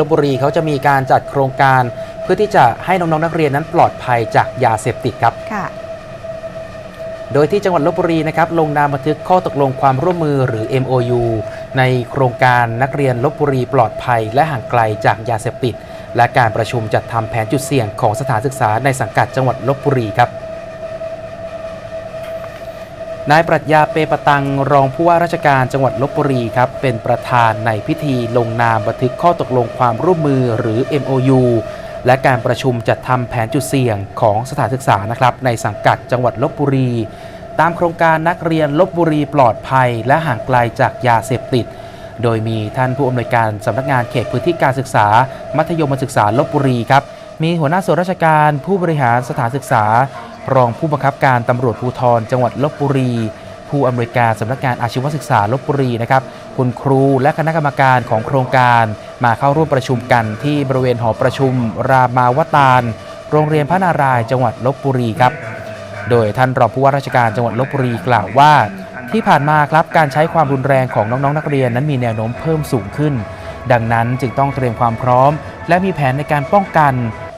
ลบบุรีเขาจะมีการจัดโครงการ เพื่อที่จะให้น้องๆนักเรียนนั้นปลอดภัยจากยาเสพติดครับค่ะโดยที่จังหวัดลบบุรีนะครับลงนามบันทึกข้อตกลงความร่วมมือหรือ MOU ในโครงการนักเรียนลบบุรีปลอดภัย และห่างไกลจากยาเสพติด และการประชุมจัดทำแผนจุดเสี่ยงของสถานศึกษาในสังกัดจังหวัดลบบุรีครับ นายปรัชญาเปปตังรองผู้ว่าราชการจังหวัดลบบุรีครับเป็นประธานในพิธีลงนามบันทึกข้อตกลงความร่วมมือหรือ MOU และการประชุมจัดทำแผนจุดเสี่ยงของสถานศึกษานะครับในสังกัดจังหวัดลบบุรี ตามโครงการนักเรียนลบบุรีปลอดภัย และห่างไกลจากยาเสพติด โดยมีท่านผู้อำนวยการสำนักงานเขตพื้นที่การศึกษา มัธยมศึกษาลบบุรีครับมีหัวหน้าส่วนราชการผู้บริหารสถานศึกษา รองผู้บังคับการตำรวจภูธรจังหวัดลบบุรี ผู้อำนวยการสำนักงานอาชีวศึกษาลบบุรีนะครับคุณครูและคณะกรรมการของโครงการ มาเข้าร่วมประชุมกันที่บริเวณหอประชุม รามาวตารโรงเรียนพระนารายณ์จังหวัดลบบุรีครับ โดยท่านรองผู้ว่าราชการจังหวัดลบบุรีกล่าวว่า ที่ผ่านมาครับการใช้ความรุนแรงของน้องๆนักเรียนนั้นมีแนวโน้มเพิ่มสูงขึ้น ดังนั้นจึงต้องเตรียมความพร้อม และมีแผนในการป้องกัน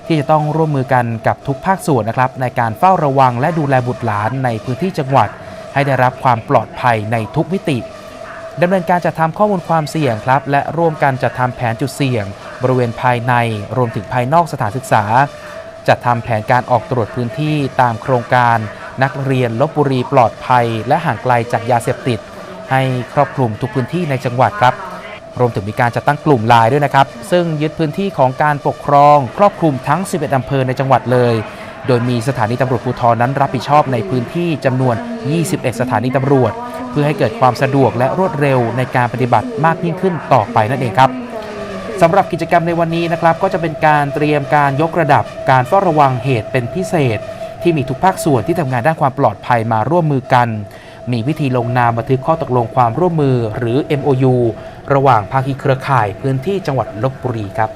ที่จะต้องร่วมมือกันกับทุกภาคส่วนนะครับ ในการเฝ้าระวังและดูแลบุตรหลานในพื้นที่จังหวัด ให้ได้รับความปลอดภัยในทุกมิติดำเนินการจัดทำข้อมูลความเสี่ยงครับ และร่วมกันจัดทำแผนจุดเสี่ยง บริเวณภายในรวมถึงภายนอกสถานศึกษา จัดทำแผนการออกตรวจพื้นที่ตามโครงการ นักเรียนลบบุรีปลอดภัย และห่างไกลจากยาเสพติด ให้ครอบคลุมทุกพื้นที่ในจังหวัดครับ รวมถึงมีการจัดตั้งกลุ่มไลน์ด้วยนะครับ ซึ่งยึดพื้นที่ของการปกครอง ครอบคลุมทั้ง 11อำเภอในจังหวัดเลย โดยมีสถานีตำรวจภูธรนั้นรับผิดชอบในพื้นที่จำนวน 21 สถานีตำรวจ เพื่อให้เกิดความสะดวกและรวดเร็วในการปฏิบัติมากยิ่งขึ้นต่อไปนั่นเองครับสำหรับกิจกรรมในวันนี้นะครับ ก็จะเป็นการเตรียมการยกระดับ การเฝ้าระวังเหตุเป็นพิเศษ ที่มีทุกภาคส่วนที่ทำงานด้านความปลอดภัยมาร่วมมือกัน มีพิธีลงนามบันทึกข้อตกลงความร่วมมือหรือ MOU ระหว่างภาคีเครือข่ายพื้นที่จังหวัดลบบุรีครับ